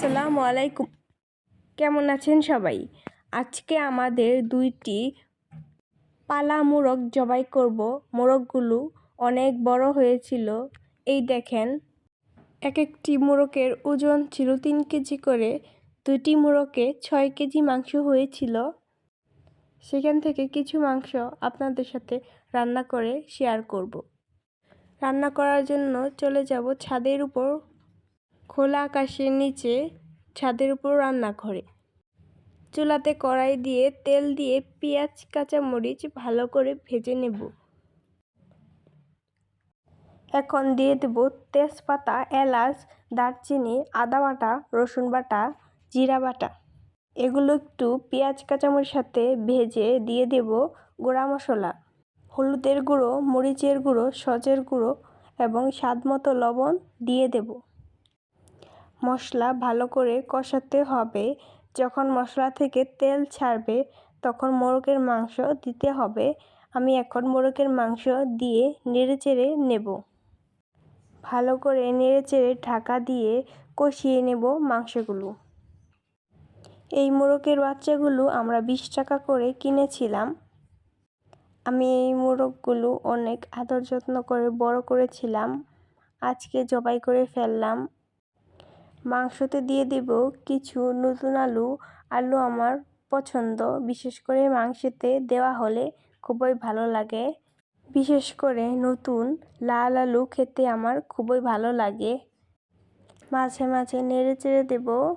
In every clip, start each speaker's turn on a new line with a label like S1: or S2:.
S1: আসসালামু আলাইকুম। কেমন আছেন সবাই? আজকে আমাদের দুইটি পালা মোরগ জবাই করব। মোরগগুলো অনেক বড় হয়েছিল। এই দেখেন এক একটি মোরগের ওজন ছিল তিন কেজি করে, দুইটি মোরগে ছয় কেজি মাংস হয়েছিল। সেখান থেকে কিছু মাংস আপনাদের সাথে রান্না করে শেয়ার করব। রান্না করার জন্য চলে যাব ছাদের উপর। খোলা আকাশের নিচে ছাদের উপর রান্না করে। চুলাতে কড়াই দিয়ে তেল দিয়ে পেঁয়াজ, কাঁচামরিচ ভালো করে ভেজে নেব। এখন দিয়ে দেব তেজপাতা, এলাচ, দারচিনি, আদা বাটা, রসুন বাটা, জিরা বাটা। এগুলো একটু পেঁয়াজ কাঁচামরিচ সাথে ভেজে দিয়ে দেব গোড়া মশলা। হলুদের গুঁড়ো, মরিচের গুঁড়ো, সজের গুঁড়ো এবং স্বাদ মতো লবণ দিয়ে দেব। মশলা ভালো করে কষাতে হবে। যখন মশলা থেকে তেল ছাড়বে, তখন মোরগের মাংস দিতে হবে। আমি এখন মোরগের মাংস দিয়ে নেড়েচেড়ে নেব। ভালো করে নেড়েচেড়ে ঢাকা দিয়ে কষিয়ে নেব মাংসগুলো। এই মোরগের বাচ্চাগুলো আমরা বিশ টাকা করে কিনেছিলাম। আমি এই মোরগগুলো অনেক আদর যত্ন করে বড় করেছিলাম। আজকে জবাই করে ফেললাম। মাংসতে দিয়ে দেব কিছু নতুন আলু। আলু আমার পছন্দ। বিশেষ করে মাংসতে দেওয়া হলে খুবই ভালো লাগে। বিশেষ করে নতুন লাল আলু খেতে আমার খুবই ভালো লাগে। মাঝে মাঝে নেড়ে চেড়ে দেবো।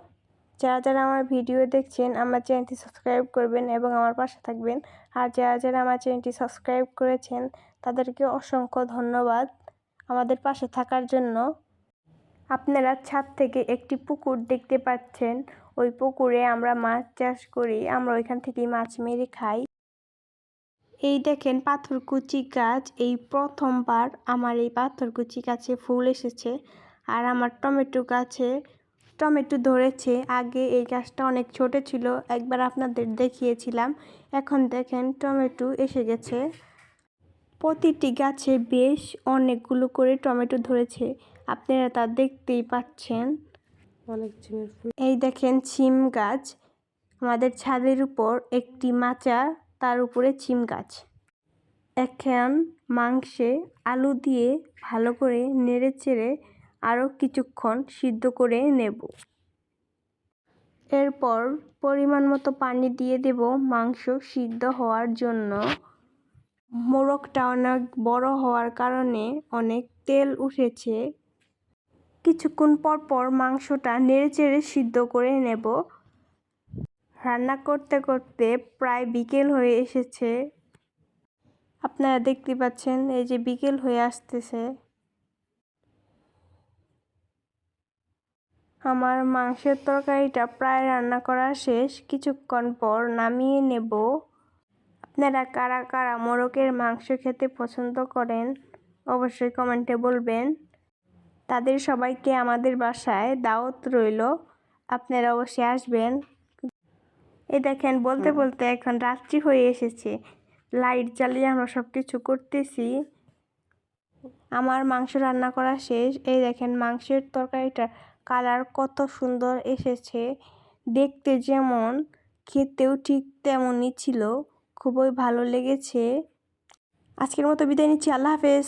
S1: যারা যারা আমার ভিডিও দেখছেন, আমার চ্যানেলটি সাবস্ক্রাইব করবেন এবং আমার পাশে থাকবেন। আর যারা যারা আমার চ্যানেলটি সাবস্ক্রাইব করেছেন, তাদেরকে অসংখ্য ধন্যবাদ। আমাদের পাশে থাকার জন্য আপনারা ছাদ থেকে একটি পুকুর দেখতে পাচ্ছেন। ওই পুকুরে আমরা মাছ চাষ করি, আমরা ওইখান থেকেই মাছ মেরে খাই। এই দেখেন পাথরকুচি গাছ, এই প্রথমবার আমার এই পাথরকুচি গাছে ফুল এসেছে। আর আমার টমেটো গাছে টমেটো ধরেছে। আগে এই গাছটা অনেক ছোট ছিল, একবার আপনাদের দেখিয়েছিলাম। এখন দেখেন টমেটো এসে গেছে। প্রতিটি গাছে বেশ অনেকগুলো করে টমেটো ধরেছে। আপনারা তা দেখতেই পাচ্ছেন।
S2: অনেক ঝিমের ফুল।
S1: এই দেখেন ছিম গাছ। আমাদের ছাদের উপর একটি মাচা তার উপরে ছিম গাছ। এখন মাংসে আলু দিয়ে ভালো করে নেড়ে চেড়ে আরও কিছুক্ষণ সিদ্ধ করে নেব। এরপর পরিমাণ মতো পানি দিয়ে দেব মাংস সিদ্ধ হওয়ার জন্য। মোরগটা অনেক বড় হওয়ার কারণে অনেক তেল উঠেছে। কিছুক্ষণ পর পর মাংসটা নেড়ে চেড়ে সিদ্ধ করে নেব। রান্না করতে করতে প্রায় বিকেল হয়ে এসেছে। আপনারা দেখতে পাচ্ছেন, এই যে বিকেল হয়ে আসতেছে। আমার মাংসের তরকারিটা প্রায় রান্না করা শেষ। কিছুক্ষণ পর নামিয়ে নেব। আপনারা কারা কারা মোরগের মাংস খেতে পছন্দ করেন অবশ্যই কমেন্টে বলবেন। তাদের সবাইকে আমাদের বাসায় দাওয়াত রইল। আপনারা অবশ্যই আসবেন। এই দেখেন বলতে বলতে এখন রাত্রি হয়ে এসেছে। লাইট জ্বালিয়ে আমরা সব কিছু করতেছি। আমার মাংস রান্না করা শেষ। এই দেখেন মাংসের তরকারিটা কালার কত সুন্দর এসেছে। দেখতে যেমন খেতেও ঠিক তেমনই ছিল। খুবই ভালো লেগেছে। আজকের মতো বিদায় নিচ্ছি আল্লাহ হাফেজ।